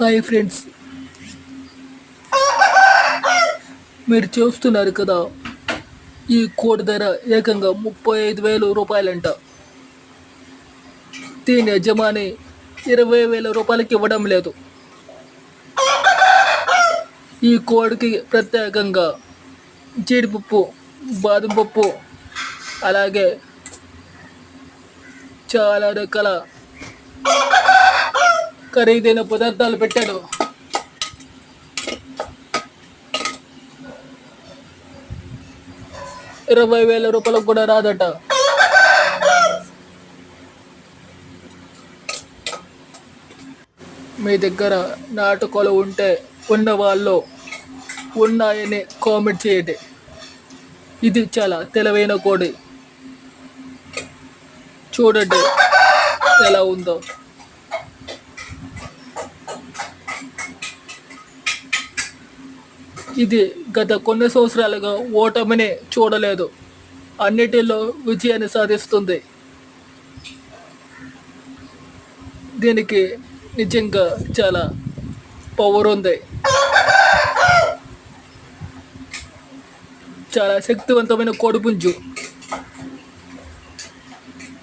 Hi friends. మీరు చూస్తున్నారు కదా ఈ కోడి ధర ఏకంగా ముప్పై ఐదు వేలు రూపాయలంట. దీని యజమాని ఇరవై వేల రూపాయలకి ఇవ్వడం లేదు. ఈ కోడికి ప్రత్యేకంగా జీడిపప్పు బాదం పప్పు అలాగే చాలా రకాల ఖరీదైన పదార్థాలు పెట్టాడు. ఇరవై వేల రూపాయలకు కూడా రాదట. మీ దగ్గర నాటకాలు ఉంటే ఉన్నవాళ్ళు ఉన్నాయని కామెంట్ చేయండి. ఇది చాలా తెలివైన కోడి. చూడండి ఎలా ఉందో. ఇది గత కొన్ని సంవత్సరాలుగా ఓటమిని చూడలేదు. అన్నిటిలో విజయాన్ని సాధిస్తుంది. దీనికి నిజంగా చాలా పవర్ ఉంది. చాలా శక్తివంతమైన కోడిపుంజు.